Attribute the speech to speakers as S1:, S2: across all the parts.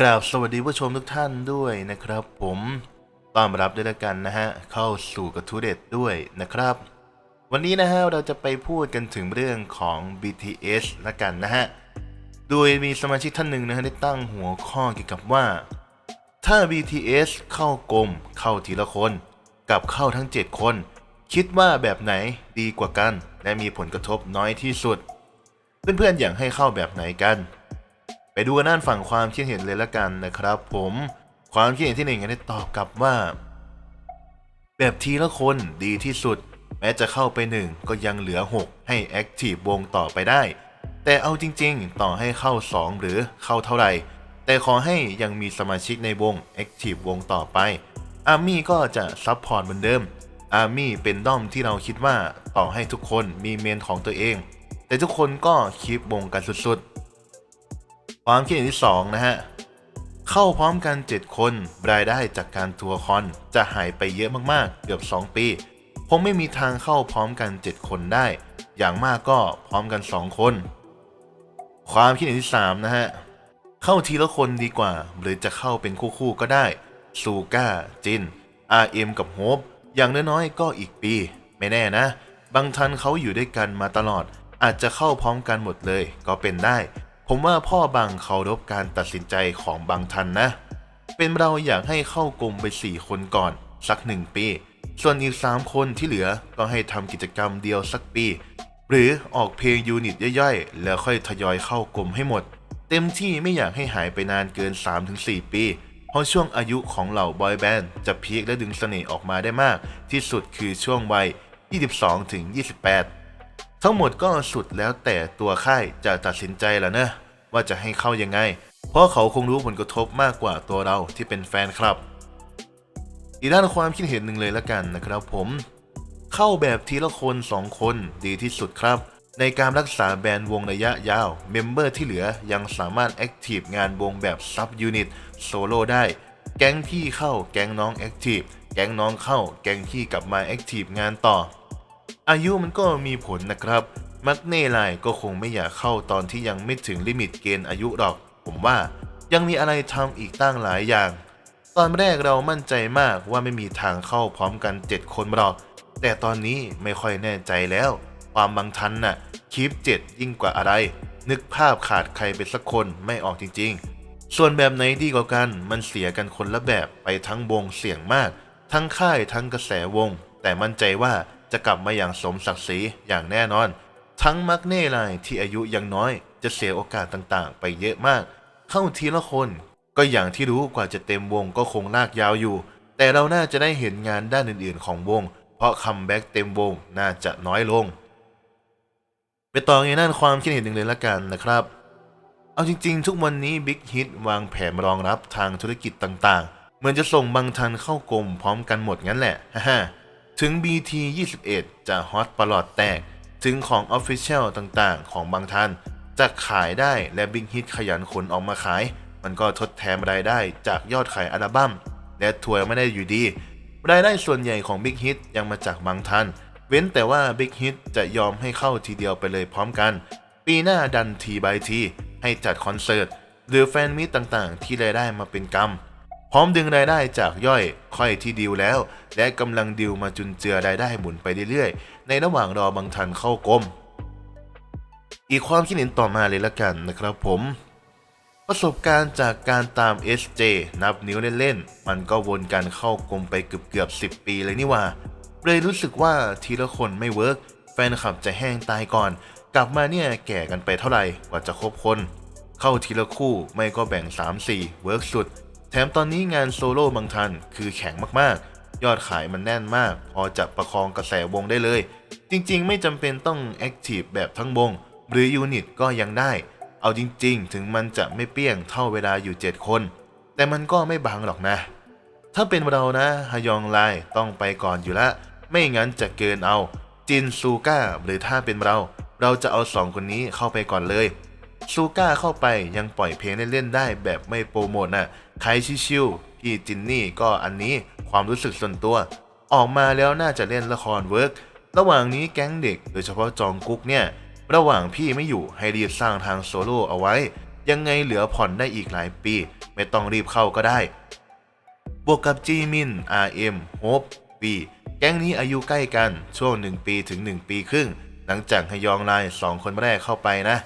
S1: กราบสวัสดีผู้ชมทุกท่านด้วยนะครับ ผมต้อนรับด้วยละกันนะฮะ เข้าสู่กระทูเด็ดด้วยนะครับ วันนี้นะฮะเราจะไปพูดกันถึงเรื่องของ BTS ละกันนะฮะ โดยมีสมาชิกท่านหนึ่งนะฮะได้ตั้งหัวข้อเกี่ยวกับว่า ถ้า BTS เข้ากลมเข้าทีละคน กับเข้าทั้ง 7 คน คิดว่าแบบไหนดีกว่ากัน และมีผลกระทบน้อยที่สุด เพื่อนๆอย่ากให้เข้าแบบไหนกัน ไปดูกันด้านฝั่งความคิดเห็นเลยละกันนะครับ ผมความคิดเห็นที่หนึ่งได้ตอบกลับว่า แบบทีละคนดีที่สุด แม้จะเข้าไปหนึ่งก็ยังเหลือ 6 ให้แอคทีฟวงต่อไปได้ แต่เอาจริง ๆ ต่อให้เข้า 2 หรือเข้าเท่าไหร่ แต่ขอให้ยังมีสมาชิกในวงแอคทีฟวงต่อไปอาร์มี่ก็จะซับพอร์ตเหมือนเดิมอาร์มี่เป็นด้อมที่เราคิดว่าต่อให้ทุกคนมีเมนของตัวเอง แต่ทุกคนก็คีบวงกันสุดๆ ความคิดเห็นที่2นะฮะเข้าพร้อมกัน 7 คน รายได้จากการทัวร์คอนจะหายไปเยอะมากๆ เกือบ 2 ปีคงไม่มีทางเข้าพร้อมกัน 7 คนได้ อย่างมากก็พร้อมกัน 2 คน ความคิดเห็นที่3นะฮะเข้าทีละคนดีกว่า หรือจะเข้าเป็นคู่ๆก็ได้ซูก้าจิน RM กับโฮปอย่างน้อยๆก็อีกปี ไม่แน่นะ บางทันเขาอยู่ด้วยกันมาตลอด อาจจะเข้าพร้อมกันหมดเลยก็เป็นได้ ผมว่าพ่อบางเคารพการตัดสินใจของบางทันนะ เป็นเราอยากให้เข้ากลมไป 4 คนก่อน สัก1ปี ส่วนอีก 3 คนที่เหลือก็ให้ทำกิจกรรมเดียวสักปี หรือออกเพลงยูนิตย่อยๆ แล้วค่อยทยอยเข้ากลมให้หมด เต็มที่ไม่อยากให้หายไปนานเกิน 3-4 ปี เพราะช่วงอายุของเหล่าบอยแบนด์จะพีคและดึงเสน่ห์ออกมาได้มาก ที่สุดคือช่วงวัย 22-28 ทั้งหมดก็สุดแล้วแต่ตัวค่ายจะตัดสินใจแล้วนะว่าจะให้เข้ายังไง เพราะเขาคงรู้ผลกระทบมากกว่าตัวเราที่เป็นแฟนครับ อีกด้านความคิดเห็นหนึ่งเลยละกันนะครับผม เข้าแบบทีละคนสองคนดีที่สุดครับ ในการรักษาแบรนด์วงระยะยาว เมมเบอร์ที่เหลือยังสามารถแอคทีฟงานวงแบบซับยูนิตโซโล่ได้ แก๊งพี่เข้าแก๊งน้องแอคทีฟแก๊งน้องเข้าแก๊งพี่กลับมาแอคทีฟงานต่อ อายุมันก็มีผลนะครับ มักเน่ไลก็คงไม่อยากเข้าตอนที่ยังไม่ถึงลิมิตเกณฑ์อายุหรอก ผมว่ายังมีอะไรทำอีกตั้งหลายอย่าง ตอนแรกเรามั่นใจมากว่าไม่มีทางเข้าพร้อมกัน 7 คนหรอก แต่ตอนนี้ไม่ค่อยแน่ใจแล้ว ความบางทันน่ะคีปเจ็ดยิ่งกว่าอะไร นึกภาพขาดใครไปสักคนไม่ออกจริง ๆ ส่วนแบบไหนดีกว่ากันมันเสียกันคนละแบบไปทั้งวงเสี่ยงมาก ทั้งค่ายทั้งกระแสวง แต่มั่นใจว่า จะกลับมาอย่างสมศักดิ์ศรีอย่างแน่นอน ทั้งมักเน่ไลน์ที่อายุยังน้อย จะเสียโอกาสต่างๆ ไปเยอะมาก เข้าทีละคน ก็อย่างที่รู้กว่าจะเต็มวงก็คงลากยาวอยู่ แต่เราน่าจะได้เห็นงานด้านอื่นๆของวง เพราะคัมแบ็กเต็มวงน่าจะน้อยลงไปต่อในด้านความคิดเห็นหนึ่งเลยละกันนะครับ เอาจริงๆ ทุกวันนี้ Big Hit วางแผนรองรับทางธุรกิจต่างๆ เหมือนจะส่งบางทันเข้ากลมพร้อมกันหมดงั้นแหละฮ่า ถึง BT 21 จะฮอตประหลอดแตก ถึงของ Official ต่างๆ ของบางทันจะขายได้และ Big Hit ขยันขนออกมาขาย มันก็ทดแทนรายได้จากยอดขายอัลบั้ม และทัวร์ไม่ได้อยู่ดี รายได้ส่วนใหญ่ของ Big Hit ยังมาจากบางทันเว้นแต่ว่า Big Hit จะยอมให้เข้าทีเดียวไปเลยพร้อมกัน ปีหน้าดันทีบายทีให้จัดคอนเสิร์ตหรือแฟนมิตต่างๆ ที่รายได้มาเป็นกำ พร้อมดึงรายได้จากย่อยค่อยที่ดิวแล้ว และกำลังดิวมาจุนเจือรายได้หมุนไปเรื่อยๆ ในระหว่างรอบางทันเข้ากลมอีกความคิดเห็นต่อมาเลยละกันนะครับผม ประสบการณ์จากการตาม SJ นับนิ้วเล่นๆ มันก็วนกันเข้ากลมไปเกือบเกือบๆ10ปีเลยนี่ว่าเลยรู้สึกว่าทีละคนไม่เวิร์กแฟนคลับจะแห้งตายก่อน กลับมาเนี่ยแก่กันไปเท่าไหร่กว่าจะครบคน เข้าทีละคู่ไม่ก็แบ่ง 3-4 เวิร์กสุด แถมตอนนี้งานโซโล่บางทันคือแข็งมากๆ ยอดขายมันแน่นมาก พอจะประคองกระแสวงได้เลย จริงๆ ไม่จำเป็นต้องแอคทีฟแบบทั้งวง หรือยูนิตก็ยังได้ เอาจริง ๆ ถึงมันจะไม่เปี้ยงเท่าเวลาอยู่ 7 คน แต่มันก็ไม่บังหรอกนะ ถ้าเป็นเรานะฮยองไลต้องไปก่อนอยู่ละ ไม่งั้นจะเกินเอาจินซูก้าหรือถ้าเป็นเรา เราจะเอาสองคนนี้เข้าไปก่อนเลย ซูก้าเข้าไปยังปล่อยเพลงเล่นๆได้แบบไม่โปรโมทน่ะใครชิวๆพี่จินนี่ก็อันนี้ความรู้สึกส่วนตัว ออกมาแล้วน่าจะเล่นละครเวิร์กระหว่างนี้แก๊งเด็กโดยเฉพาะจองกุ๊กเนี่ย ระหว่างพี่ไม่อยู่ให้รีบสร้างทางโซโล่เอาไว้ ยังไงเหลือผ่อนได้อีกหลายปี ไม่ต้องรีบเข้าก็ได้ บวกกับจีมิน RM โฮป V แก๊งนี้อายุใกล้กันช่วง 1 ปีถึง 1 ปีครึ่ง หลังจากฮยองไลน์2คนแรกเข้าไปนะ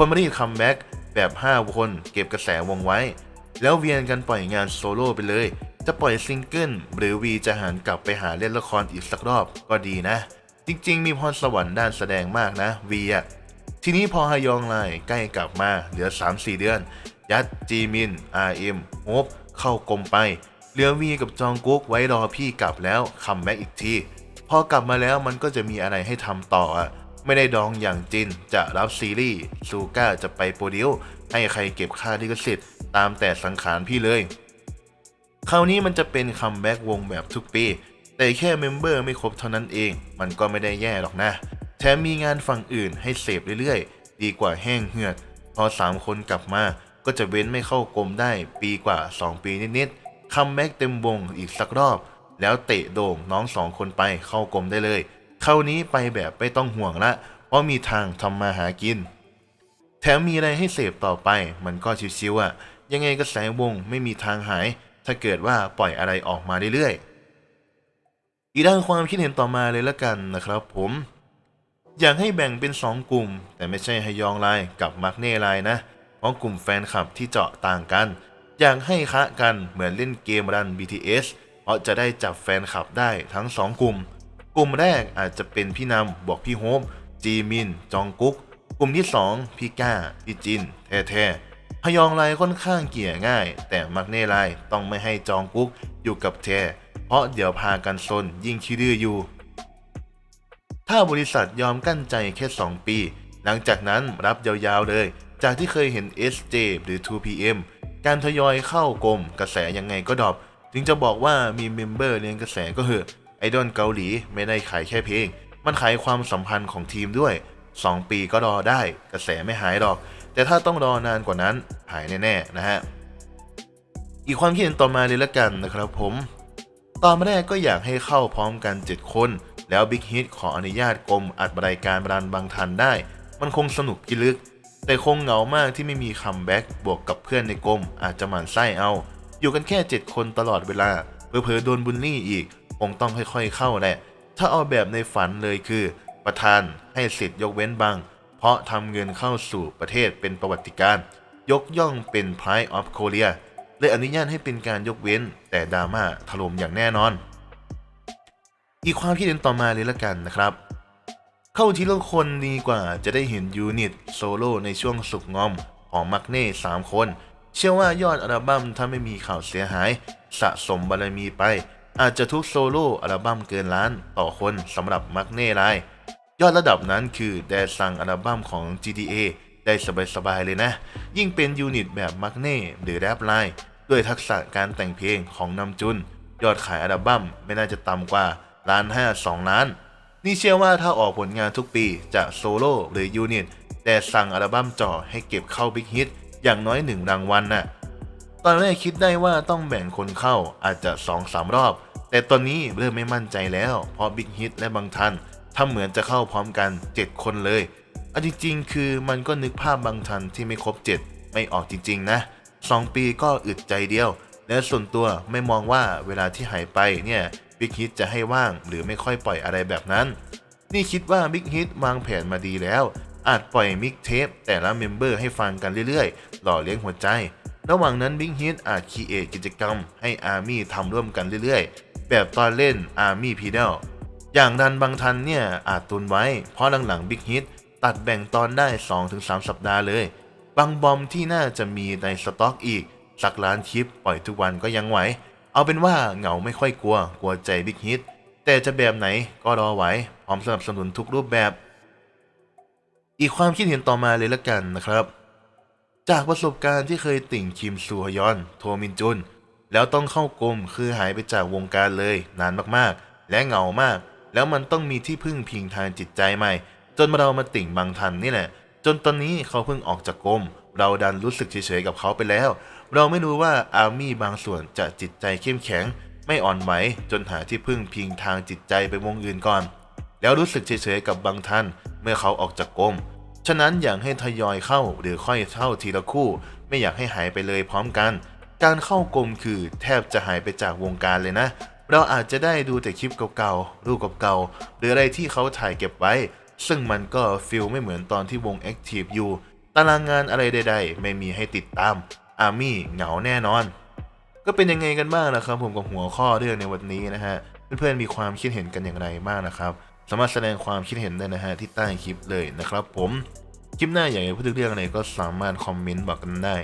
S1: คนมารีคัมแบ็กแบบ 5 คนเก็บกระแสวงไว้ แล้วเวียนกันปล่อยงานโซโล่ไปเลย จะปล่อยซิงเกิลหรือวีจะหันกลับไปหาเล่นละครอีกสักรอบก็ดีนะ จริงๆ มีพรสวรรค์ด้านแสดงมากนะวีอะทีนี้พอฮยองไลใกล้กลับมาเหลือ 3-4 เดือน ยัดจีมิน RM โฮปเข้ากลมไปเหลือวีกับจองกุ๊กไว้รอพี่กลับแล้วคัมแบ็กอีกทีพอกลับมาแล้วมันก็จะมีอะไรให้ทำต่ออะ ไม่ได้ดองอย่างจินจะรับซีรีส์ซูก้าจะไปโปรดิวให้ใครเก็บค่าลิขสิทธิ์ตามแต่สังขารพี่เลย คราวนี้มันจะเป็นคัมแบ็กวงแบบทุกปี แต่แค่เมมเบอร์ไม่ครบเท่านั้นเอง มันก็ไม่ได้แย่หรอกนะ แถมมีงานฝั่งอื่นให้เสพเรื่อยๆ ดีกว่าแห้งเหือด พอ 3 คนกลับมาก็จะเว้นไม่เข้ากรมได้ปีกว่า 2 ปีนิดๆคัมแบ็กเต็มวงอีกสักรอบ แล้วเตะโด่งน้องสองคนไปเข้ากรมได้เลย คราวนี้ไปแบบไม่ต้องห่วงละ เพราะมีทางทำมาหากิน แถมมีอะไรให้เสพต่อไปมันก็ชิวๆอะ ยังไงกระแสวงไม่มีทางหาย ถ้าเกิดว่าปล่อยอะไรออกมาเรื่อยๆ อีกด้านความคิดเห็นต่อมาเลยละกันนะครับผม อยากให้แบ่งเป็น 2 กลุ่ม แต่ไม่ใช่ฮยองไลน์กับมักเน่ไลน์นะ เพราะกลุ่มแฟนคลับที่เจาะต่างกัน อยากให้คะกันเหมือนเล่นเกมรัน BTS เพราะจะได้จับแฟนคลับได้ทั้ง 2 กลุ่ม กลุ่มแรกอาจจะเป็นพี่นำบอกพี่โฮมจีมิน จองกุ๊ก กลุ่มที่ 2 พี่ก้า พี่จิน แท้ๆฮยองไลค่อนข้างเกลี่ยง่าย แต่มักเน่ไลต้องไม่ให้จองกุ๊กอยู่กับแทเพราะเดี๋ยวพากันซนยิ่งขี้ดื้ออยู่ ถ้าบริษัทยอมกั้นใจแค่ 2 ปี หลังจากนั้นรับยาวๆเลย จากที่เคยเห็น SJ หรือ 2PM การทยอยเข้ากลมกระแสยังไงก็ดรอปถึงจะบอกว่ามีเมมเบอร์เลี้ยงกระแสก็เหอะ ไอดอลเกาหลีไม่ได้ขายแค่เพลง มันขายความสัมพันธ์ของทีมด้วย 2 ปีก็รอได้ กระแสไม่หายหรอก แต่ถ้าต้องรอนานกว่านั้นหายแน่ๆนะฮะ อีกความคิดเห็นต่อมาเลยละกันนะครับผม ตอนแรกก็อยากให้เข้าพร้อมกัน 7 คน แล้วบิ๊กฮิตขออนุญาตกรมอัดรายการรันบางทันได้ มันคงสนุกพิลึก แต่คงเหงามากที่ไม่มีคัมแบ็กบวกกับเพื่อนในกรมอาจจะหมั่นไส้เอา อยู่กันแค่ 7 คนตลอดเวลาเผลอๆโดนบุลลี่อีก คงต้องค่อยๆเข้าแหละ ถ้าเอาแบบในฝันเลยคือ ประธานให้สิทธิ์ยกเว้นบาง เพราะทำเงินเข้าสู่ประเทศเป็นประวัติการ ยกย่องเป็น Pride of Korea เลยอนุญาตให้เป็นการยกเว้น แต่ดราม่าถล่มอย่างแน่นอน อีกความคิดเห็นต่อมาเลยละกันนะครับ เข้าทีละคนดีกว่าจะได้เห็นยูนิตโซโล่ในช่วงสุกงอมของมักเน่3คน เชื่อว่ายอดอัลบั้มถ้าไม่มีข่าวเสียหาย สะสมบารมีไป อาจจะทุกโซโล่อัลบั้มเกินล้านต่อคนสำหรับมักเน่ไลยอดระดับนั้นคือแดซังอัลบั้มของ GTA ได้สบายๆเลยนะ ยิ่งเป็นยูนิตแบบมักเน่หรือแรปไลน์ด้วยทักษะการแต่งเพลงของนำจุน ยอดขายอัลบั้มไม่น่าจะต่ำกว่าล้านห้าสองล้าน นี่เชื่อว่าถ้าออกผลงานทุกปีจะโซโล่หรือยูนิตแต่สั่งอัลบั้มจ่อให้เก็บเข้าบิ๊กฮิตอย่างน้อยหนึ่งรางวัลน่ะตอนแรกคิดได้ว่าต้องแบ่งคนเข้าอาจจะ2องสามรอบ แต่ตอนนี้เริ่มไม่มั่นใจแล้ว เพราะบิ๊กฮิตและบางทันทำเหมือนจะเข้าพร้อมกัน 7 คนเลยอันจริงๆ คือมันก็นึกภาพบางทันที่ไม่ครบ 7 ไม่ออกจริง ๆ นะ 2 ปีก็อึดใจเดียว และส่วนตัวไม่มองว่าเวลาที่หายไปเนี่ยบิ๊กฮิตจะให้ว่างหรือไม่ค่อยปล่อยอะไรแบบนั้น นี่คิดว่าบิ๊กฮิตวางแผนมาดีแล้ว อาจปล่อยมิกเทปแต่ละเมมเบอร์ให้ฟังกันเรื่อยๆ หล่อเลี้ยงหัวใจ ระหว่างนั้นบิ๊กฮิตอาจคีเอทกิจกรรมให้อาร์มี่ทำร่วมกันเรื่อยๆ แบบตอนเล่นอาร์มี่พีเดลอย่างดันบางทันเนี่ยอาจตุนไว้ เพราะหลังๆบิ๊กฮิตตัดแบ่งตอนได้ 2-3 สัปดาห์เลย บางบอมที่น่าจะมีในสต็อกอีก สักล้านคลิปปล่อยทุกวันก็ยังไหว เอาเป็นว่าเหงาไม่ค่อยกลัว กลัวใจบิ๊กฮิตแต่จะแบบไหนก็รอไว้พร้อมสนับสนุนทุกรูปแบบ อีกความคิดเห็นต่อมาเลยละกันนะครับ จากประสบการณ์ที่เคยติ่งคิมซูฮยอน โทมินจุน แล้วต้องเข้ากรมคือหายไปจากวงการเลย นานมากๆ และเหงามาก แล้วมันต้องมีที่พึ่งพิงทางจิตใจใหม่ จนเรามาติ่งบางทันนี่แหละ จนตอนนี้เขาเพิ่งออกจากกรมเราดันรู้สึกเฉยๆกับเขาไปแล้ว เราไม่รู้ว่าอาร์มี่บางส่วนจะจิตใจเข้มแข็ง ไม่อ่อนไหวจนหาที่พึ่งพิงทางจิตใจไปวงอื่นก่อน แล้วรู้สึกเฉยๆกับบางท่านเมื่อเขาออกจากกรมฉะนั้นอยากให้ทยอยเข้าหรือค่อยเข้าทีละคู่ ไม่อยากให้หายไปเลยพร้อมกัน การเข้ากรมคือแทบจะหายไปจากวงการเลยนะ เราอาจจะได้ดูแต่คลิปเก่าๆ รูปเก่าๆ หรืออะไรที่เขาถ่ายเก็บไว้ ซึ่งมันก็ฟิลไม่เหมือนตอนที่วง Active อยู่ ตารางงานอะไรใดๆ ไม่มีให้ติดตาม อาร์มี่เหงาแน่นอน ก็เป็นยังไงกันบ้างนะครับ ผมกับหัวข้อเรื่องในวันนี้นะฮะ เพื่อนๆ มีความคิดเห็นกันอย่างไรบ้างนะครับ สามารถแสดงความคิดเห็นได้นะฮะที่ใต้คลิปเลยนะครับ ผม คลิปหน้าอยากให้พูดเรื่องอะไรก็สามารถคอมเมนต์บอกกันได้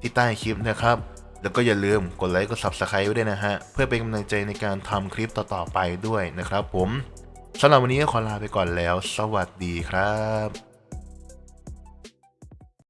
S1: ที่ใต้คลิปนะครับ แล้วก็อย่าลืมกดไลค์กด subscribe ไว้ด้วยนะฮะ เพื่อเป็นกำลังใจในการทำคลิปต่อๆไปด้วยนะครับผมสำหรับวันนี้ก็ขอลาไปก่อนแล้ว สวัสดีครับ